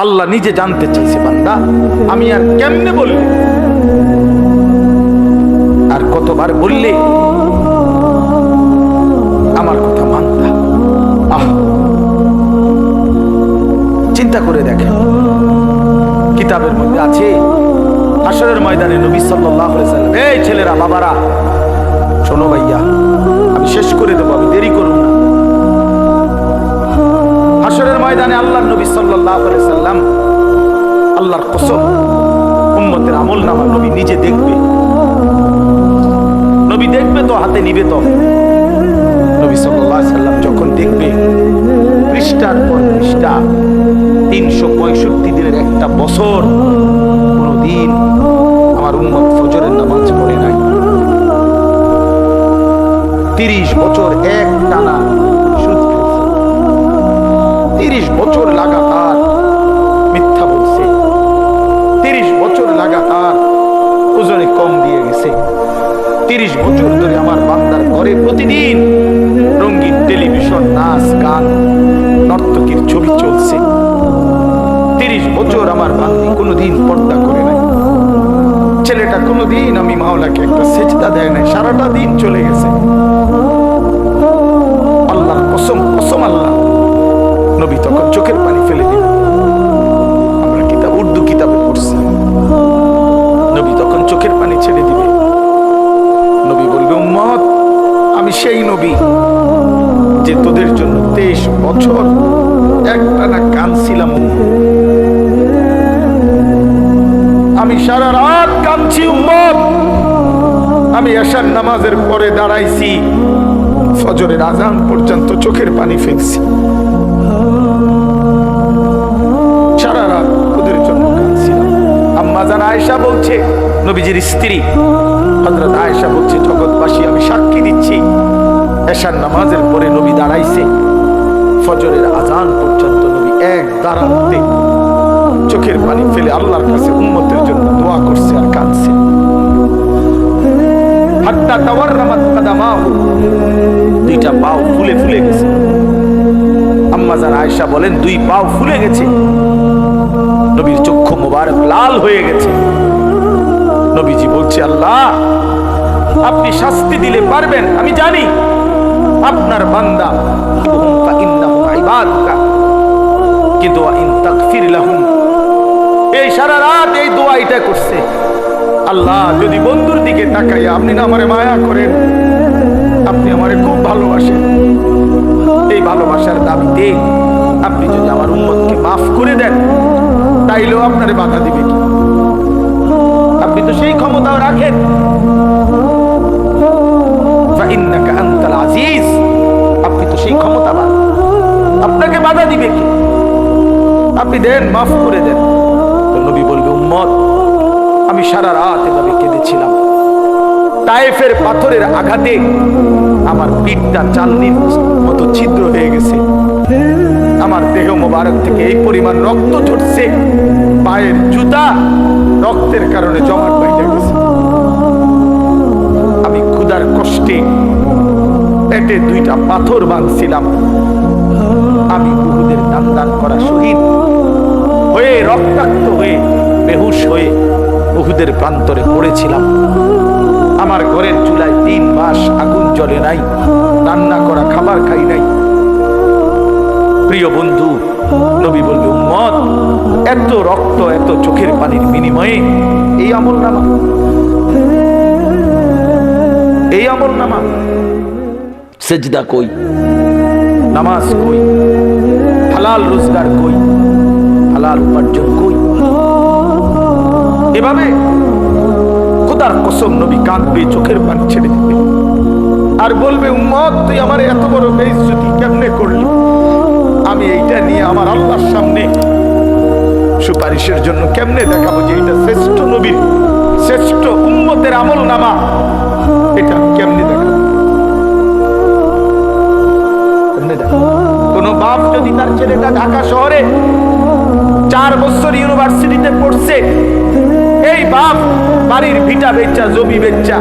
আল্লাহ নিজে জানতে চাইছে বান্দা। আমি আর কেমনে বললে আর কতবার বললে আমার কথা মানতা আহ। চিন্তা করে দেখেন। কিতাবের মধ্যে আছে হাসরের ময়দানে নবী সাল্লাম এই ছেলেরা, বাবারা, শোনো ভাইয়া, আমি শেষ করে দেবো, আমি দেরি করুন না। হাসরের ময়দানে আল্লাহর নবী সাল্লাল্লাহু আলাইহি সাল্লাম আল্লাহর কসম, উম্মতের আমল নামা নবী নিজে দেখবে। নবী দেখবে তো, হাতে নিবে তো। নবী সাল্লাল্লাহু আলাইহি সাল্লাম যখন দেখবে, পৃষ্ঠার পর পৃষ্ঠা, তিনশো পঁয়ষট্টি দিনের একটা বছর কোনো দিন আমার উম্মত ফজরের নামাজ পড়ে নাই। তিরিশ বছর এক টানা বছর ধরে আমার বান্দার ঘরে প্রতিদিন রঙিন টেলিভিশন, নাচ, গান, নর্তকীর ছবি চলছে। তিরিশ বছর আমার বান্দি কোনোদিন পর্দা করে নাই। ছেলেটা কোনোদিন আমি মাওলাকে একটা সেচতা দেয় নাই, সারাটা দিন চলে গেছে। এশার নামাজের পরে দাঁড়াইছি, ফজরের আজান পর্যন্ত চোখের পানি ফেলছি। আমি সাক্ষী দিচ্ছি। নামাজের পরে নবী দাঁড়াইছে, ফজরের আজান পর্যন্ত নবী এক চোখের পানি ফেলে আল্লাহর কাছে উম্মতের জন্য দোয়া করছে আর কাঁদছে। দুইটা পাও ফুলে ফুলে গেছে। আম্মা বলেন, দুই পাও ফুলে গেছে। নবীর চক্ষু লাল হয়ে গেছে। নবীজি বলছে, আল্লাহ, আপনি শাস্তি দিলে পারবেন, আমি জানি। আপনার বান্দা কিন্তু এই সারা রাত এই দোয়া এটা করছে। আল্লাহ, যদি বন্ধুর দিকে তাকাইয়া আপনি না আমারে মায়া করেন, আপনি আমারে খুব ভালোবাসেন। এই ভালোবাসার দাবিতে আপনি যদি আমার উম্মতকে মাফ করে দেন, তাইলেও আপনারে বাধা দিবে কি? আপনি তো সেই ক্ষমতাও রাখেন। আপনি তো সেই আপনাকে বাধা দিবে কি? আপনি দেন, মাফ করে দেন। আমি সারা রাত এভাবে কেঁদেছিলাম তায়েফের পাথরের আঘাতে আমার পিঠটা চালনির মতো ছিদ্র হয়ে গেছে। আমার দেহ মোবারক থেকে এই পরিমাণ রক্ত ঝরছে। পায়ের জুতা রক্তের কারণে জমাট হয়ে গেছে। আমি ক্ষুধার কষ্টে পেটে দুইটা পাথর বাঁধছিলাম। আমি বহুদের দান দান করা শহীদ হয়ে রক্তাক্ত হয়ে বেহুশ হয়ে বহুদের প্রান্তরে পড়েছিলাম। আমার ঘরের চুলায় তিন মাস আগুন জ্বলে নাই, রান্না করা খাবার খাই নাই। প্রিয় বন্ধু, নবী বলবে, উম্মত, এত রক্ত, এত চোখের পানির বিনিময়ে এই আমল নামা। এই আমল নামা। সেজদা কই? নামাজ কই? হালাল রোজগার কই? হালাল উপার্জন কই? এভাবে খোদার কসম নবী কাঁদবে, চোখের পানি ছেড়ে দিবে। আর বলবে, উম্মত, তুই আমার এত বড় বেইজ্জতি কেমনে করলি? আমি এইটা নিয়ে আমার আল্লাহর সামনে সুপারিশের জন্য কেমনে দেখাবো যে এটা শ্রেষ্ঠ নবীর, শ্রেষ্ঠ উম্মতের আমল নামা এটা কেমনে দেখাবো? কেমনে দেখাবো? কোন বাপ যদি তার ছেলেটা ঢাকা শহরে চার বছর ইউনিভার্সিটিতে পড়ছে এই বাপ, বাড়ির ভিটা বেচা, জমি বেচা,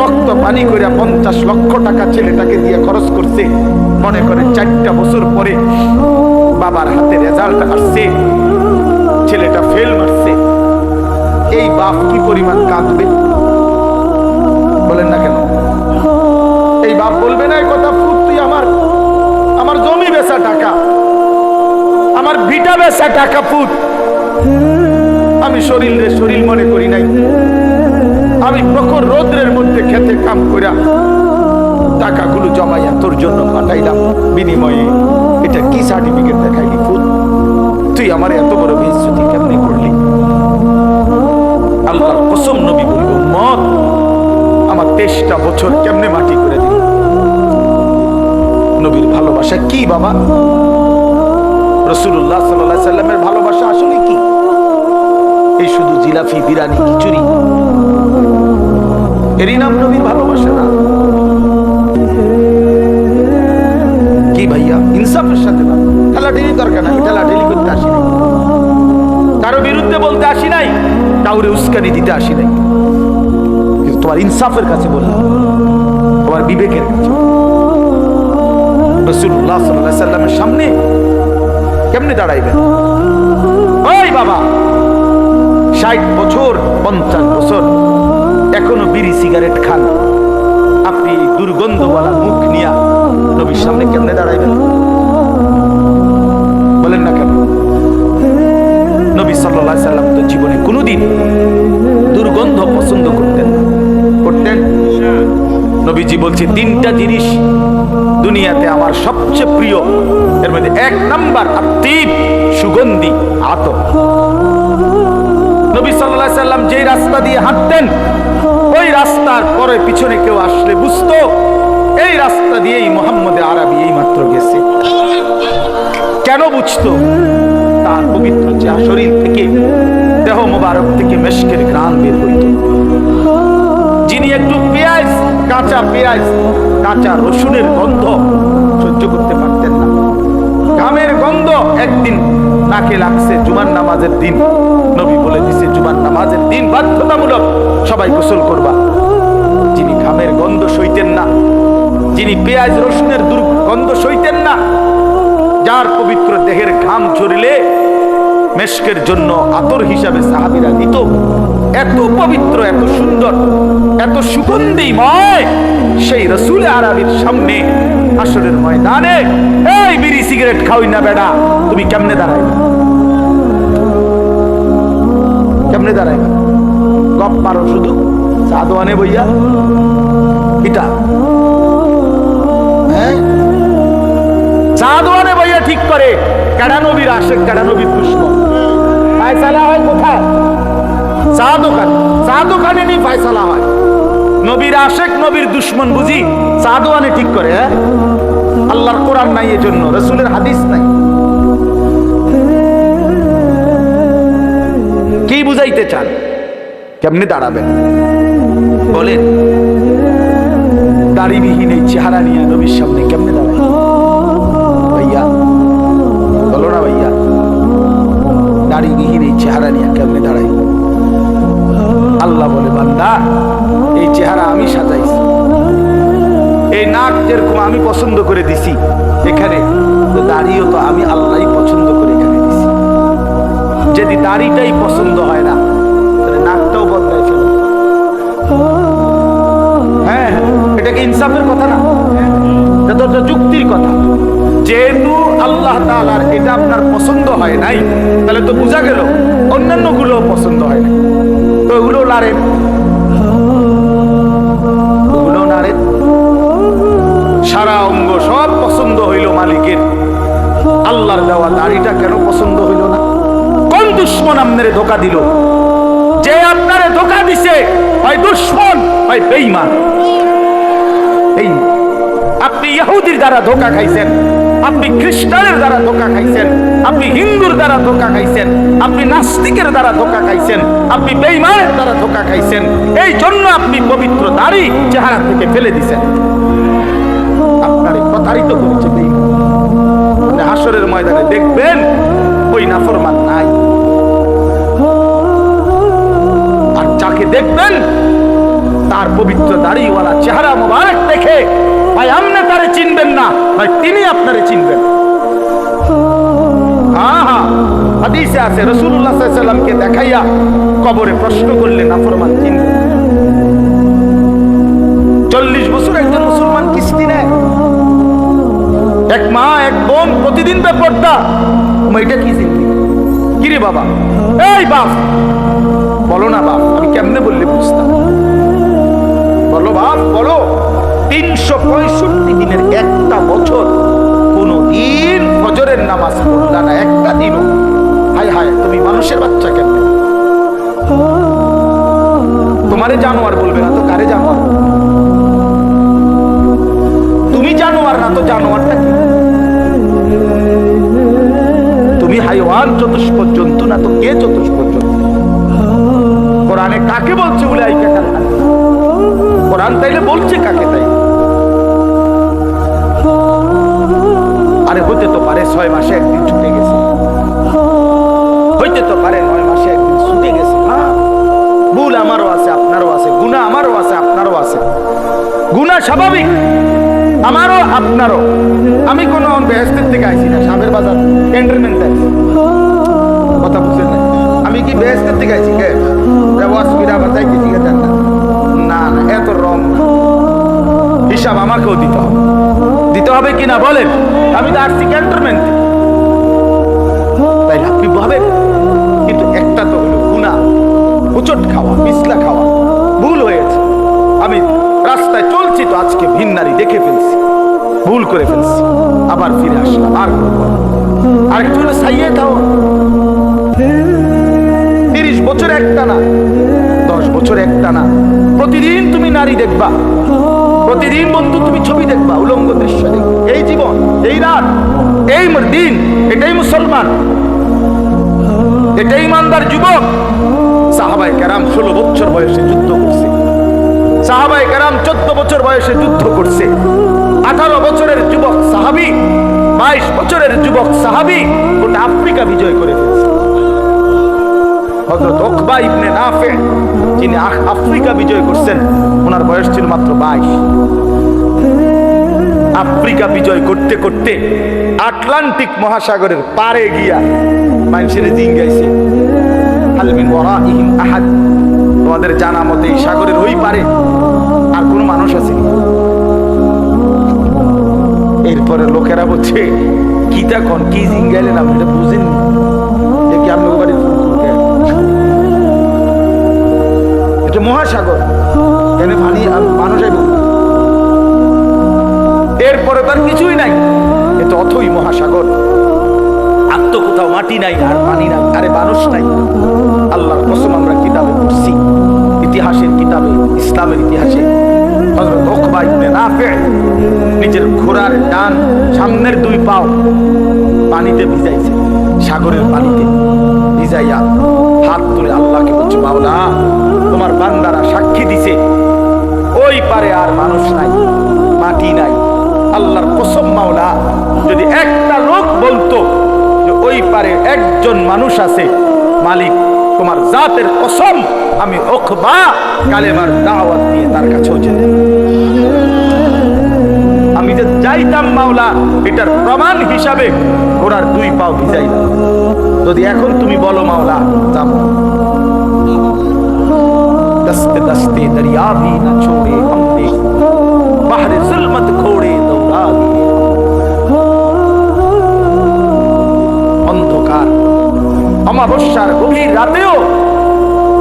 রক্ত পানি করে পঞ্চাশ লক্ষ টাকা ছেলেটাকে দিয়ে খরচ করছে। মনে করে চারটা বছর পরে বাবার হাতে রেজাল্ট আসছে, ছেলেটা ফেল মারছে। এই বাপ কি পরিমাণ কাঁদবে? বলেন না কেন? এই বাপ বলবে না কথা তুই আমার। আমার জমি বেচা টাকা। আমার ভিটা বেচা টাকা ফুট। আমি শরীর শরীর মনে করি নাই। আমি প্রখর রৌদ্রের মধ্যে খেতে কাম কইরা টাকাগুলো জমাইয়া তোর জন্য পাঠাইলাম। বিনিময়ে এটা কি সার্টিফিকেট দেখাইলি ফুল? তুই আমার এত বড় বেইজ্জতি কেমনে করলি? আল্লাহর কসম নবী বলব মত আমার তেইশটা বছর কেমনে মাটি করে দিল? নবীর ভালোবাসা কি বাবা? রসুল্লাহ সাল্লাহ সাল্লামের ভালোবাসা আসলে কি? এই শুধু জিলাফি, বিরানি, খিচুড়ি। এরই নাম নবীর ভালোবাসা না? কি ভাইয়া? ইনসাফের সাথে না? ঠেলাঠেলি দরকার নাই, ঠেলাঠেলি করতে আসি নাই। কারও বিরুদ্ধে বলতে আসি নাই, কাউরে উস্কানি দিতে আসি নাই। কিন্তু তোমার ইনসাফের কাছে বললাম, তোমার বিবেকের কাছে। রসুল্লাহ সাল্লামের সামনে কেমনে দাঁড়াইবেন? ওই বাবা! ষাট বছর, পঞ্চাশ বছর, এখনও বিড়ি সিগারেট খান। আপনি দুর্গন্ধওয়ালা মুখ নিয়া নবীর সামনে কেমনে দাঁড়াইবেন? বলেন না কেন? নবী সাল্লাহ সাল্লাম তো জীবনে কোনোদিন দুর্গন্ধ পছন্দ করতেন না। করতেন? নবীজি বলছে, তিনটা জিনিস দুনিয়াতে আমার সবচেয়ে প্রিয়। এর মধ্যে এক নাম্বার আত্মীপ, সুগন্ধি আতর নবী সাল্লাহ সাল্লাম যেই রাস্তা দিয়ে হাঁটতেন, ওই রাস্তার পরে পিছনে কেউ আসলে বুঝতো, এই রাস্তা দিয়েই মোহাম্মদে আরবি এই মাত্র গেছে। কেন বুঝতো? তার পবিত্র চেয়া শরীর থেকে, দেহ মোবারক থেকে মেশকের গ্রাম বের হইত। যিনি একটু পেঁয়াজ, কাঁচা পেঁয়াজ, কাঁচা রসুনের গন্ধ সহ্য করতে পারতেন না। ঘামের গন্ধ একদিন নাকে লাগছে জুমার নামাজের দিন, নবী বলে দিছে জুমার নামাজের দিন বাধ্যতামূলক সবাই গোসল করবা। যিনি ঘামের গন্ধ সইতেন না, যিনি পেঁয়াজ রসুনের দুর্গন্ধ সইতেন না, যার পবিত্র দেহের ঘাম ঝরিলে মেশকের জন্য আতর হিসাবে সাহাবিরা দিত, এত পবিত্র, এত সুন্দর, এত সুগন্ধিময়, সেই রসুল আরবির সামনে আসরের ময়দানে, এই বিড়ি সিগারেট খাওই না বেড়া, তুমি কেমনে দাঁড়াই কেমনে দাঁড়াই গপ পারো শুধু। বইয়া হ্যাঁ? বইয়া ঠিক করে। কেডা নবীর আশেক কেডা দুশ্মন ফায়সালা হয় কোথায়? চা দোকান চা দোকানে নি ফায়সালা হয়। নবীর আশেক নবীর দুশ্মন বুঝি চা ঠিক করে হ্যাঁ? আল্লাহর কোরআন নাই এজন্য জন্য রসুলের হাদিস নাই। বুঝাইতে চান, কেমনে দাঁড়াবেন? বলেন, দাড়িবিহীন এই চেহারা নিয়ে নবীর সামনে কেমনে দাঁড়াবেন? ভাইয়া, বলো না ভাইয়া, দাড়িবিহীন এই চেহারা নিয়ে কেমনে দাঁড়াই আল্লাহ বলে, বান্দা, এই চেহারা আমি সাজাইছি। এই নাক যেরকম আমি পছন্দ করে দিছি, এখানে তো তো আমি আল্লাহ পছন্দ করে এখানে দিছি। যদি দাড়িটাই পছন্দ হয় ইনসাফের কথা না, এটা যুক্তির কথা। যেহেতু আল্লাহ তাআলার এটা আপনার পছন্দ হয় নাই, তাহলে তো বোঝা গেল অন্যান্যগুলো পছন্দ হয় না তো ওগুলো লারেন ওগুলো নারেন। সারা অঙ্গ সব পছন্দ হইল মালিকের। আল্লাহর দেওয়া দাড়িটা কেন পছন্দ হইল না? কোন দুশ্মন আপনারে ধোকা দিল? যে আপনারে ধোকা দিছে, হয় দুশ্মন, হয় বেঈমান। এই, আপনি ইহুদির দ্বারা ধোকা খাইছেন, আপনি খ্রিস্টানের দ্বারা ধোকা খাইছেন, আপনি হিন্দুর দ্বারা ধোকা খাইছেন, আপনি নাস্তিকের দ্বারা ধোকা খাইছেন, আপনি বেঈমানের দ্বারা ধোকা খাইছেন, এই জন্য আপনি পবিত্র দাড়ি চেহারা থেকে ফেলে দিছেন। আপনারে প্রতারিত করেছে মানে হাসরের ময়দানে দেখবেন, ওই নাফরমান নাই। আর যাকে দেখবেন তার পবিত্র দাড়িওয়ালা চেহারা মোবারক দেখে, ভাই, আপনি তারে চিনবেন না। ভাই, তিনি আপনারে চিনবেন। হ্যাঁ হ্যাঁ দেখাইয়া কবরে প্রশ্ন করলে চল্লিশ একজন মুসলমান কিস্তি এক মা, এক বোন প্রতিদিন এটা কি কিরে বাবা? বাপ! বলো না বাপ, আমি কেমনে বললে বুঝতাম? তিনশো পঁয়ষট্টি দিনের একটা বছর কোন দিন ফজরের নামাজ পড়লা না, একটা দিনও। হায় হায়, তুমি মানুষের বাচ্চা কেন? তোমারে জানোয়ার বলবে না তো কারে জানোয়ার? তুমি জানোয়ার না তো জানোয়ারটা কি? তুমি হাইওয়ান চতুষ্প জন্তু না তো কে চতুষ্প জন্তু? কোরআনে কাকে বলছে বলে কাকার কোরআন তাইলে বলছে কাকে তাই আরে হইতে তো পারে ছয় মাসে একদিন ছুটে গেছে। হইতে তো পারে নয় মাসে একদিন ছুটে গেছে। হ্যাঁ ভুল আমারও আছে, আপনারও আছে গুণা আমারও আছে, আপনারও আছে। গুণা স্বাভাবিক, আমারও, আপনারও। আমি কোন বেহেস্তের থেকে আইছি না, সাবের বাজার ক্যান্টনমেন্ট কথা বুঝলেন না আমি কি বেহেস্তের থেকে আইছি? কে? অসুবিধা আবার যাই কিছু না না না, এত রং হিসাব আমাকেও দিতে হবে। দিতে হবে কিনা বলেন? আমি তো আসছি ক্যান্টনমেন্ট। তাই আপনি ভাবেন কিন্তু একটা তো হলো গুণা উচট খাওয়া পিছলা খাওয়া, ভুল হয়েছে। আমি রাস্তায় চলছি তো আজকে ভিন্নারি দেখে ফেলছি, ভুল করে ফেলছি। আবার ফিরে আসলাম, আর। আরেকটু হলো সাইয়ে দাও তিরিশ বছর একটা না দশ বছর একটা না প্রতিদিন তুমি নারী দেখবা প্রতিদিন বন্ধু তুমি ছবি দেখবা, উলঙ্গ দৃশ্য এই জীবন, এই রাত, এই দিন, এটাই মুসলমান। এটাই ইমানদার যুবক। সাহাবাই কেরাম ষোলো বছর বয়সে যুদ্ধ করছে। সাহাবাই কেরাম চোদ্দ বছর বয়সে যুদ্ধ করছে। আঠারো বছরের যুবক সাহাবি, বাইশ বছরের যুবক সাহাবি গোটা আফ্রিকা বিজয় করে ফেলছে। হজরত ওকবা ইবনে নাফে, যিনি আফ্রিকা বিজয় করছেন ওনার বয়স ছিল মাত্র বাইশ। আফ্রিকা বিজয় করতে করতে আটলান্টিক মহাসাগরের পারে গিয়া মানুষের দিন গাইছে। তোমাদের জানা মতে এই সাগরের ওই পারে আর কোনো মানুষ আছে? এরপরে লোকেরা বলছে, কি তখন কি জিঙ্গাইলেন আপনি? এটা বুঝেননি দেখি এটা মহাসাগর। এরপরে তার কিছুই নাই। এটা অথই মহাসাগর। আর কোথাও মাটি নাই আর পানি নাই। আরে মানুষ নাই। আল্লাহর কসম আমরা কিতাবে পড়ছি। ইতিহাসের কিতাবে, ইসলামের ইতিহাসে। নিজের ঘোড়ার ডান সামনের দুই পাও পানিতে ভিজাইছে। সাগরের পানিতে ভিজাইয়া হাত তুলে আল্লাহকে বলছে, মাওলা, তোমার বান্দারা সাক্ষী দিছে ওই পারে আর মানুষ নাই, মাটি নাই। আল্লাহর কসম মাওলা, যদি একটা লোক বলতো যে ওই পারে একজন মানুষ আছে, মালিক, তোমার জাতের কসম, আমি ওখবা, কালেমার দাওয়াত দিয়ে তার কাছেও যেতে আমি যে যাইতাম মাওলা, এটার প্রমাণ হিসাবে ঘোড়ার দুই পাও ভিজাইতাম যদি এখন তুমি বলো মাওলা, যাব। दस्ते दस्ते दरिया भी न छोड़े हमने बाहर जुल्मत खोड़े दौड़ा दिए অন্ধকার অমাবস্যার গভীর রাতেও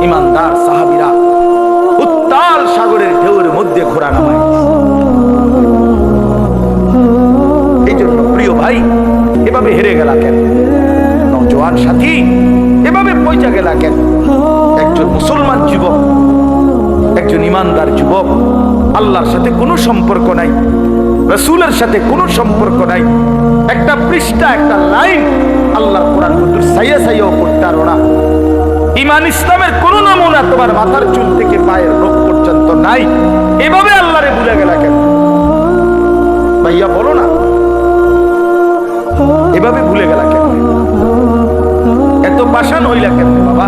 ইমানদার সাহাবিরা উত্তাল সাগরের ঢেউয়ের মধ্যে ঘোরা নামায় এই জন্য প্রিয় ভাই এভাবে হেরে গেলা কেন নজওয়ান সাথী এভাবে পয়সা গেলা কেন একজন মুসলমান যুবক একজন ইমানদার যুবক, আল্লাহর সাথে কোনো সম্পর্ক নাই, রসুলের সাথে কোনো সম্পর্ক নাই। একটা পৃষ্ঠা, একটা লাইন আল্লাহর কোরআন হুজুর সাইয়া ইমান ইসলামের কোন নমুনা তোমার মাথার চুল থেকে পায়ের রোগ পর্যন্ত নাই। এভাবে আল্লাহরে ভুলে গেলা কেন? ভাইয়া, বলো না। এভাবে ভুলে গেলা কেন? এত পাষাণ হইলা কেন বাবা?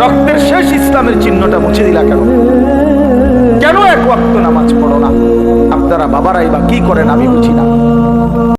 রক্তের শেষ ইসলামের চিহ্নটা মুছে দিলা কেন? কেন এক ওয়াক্ত নামাজ পড়ো না? আপনারা বাবারাই বা কি করেন আমি বুঝি না।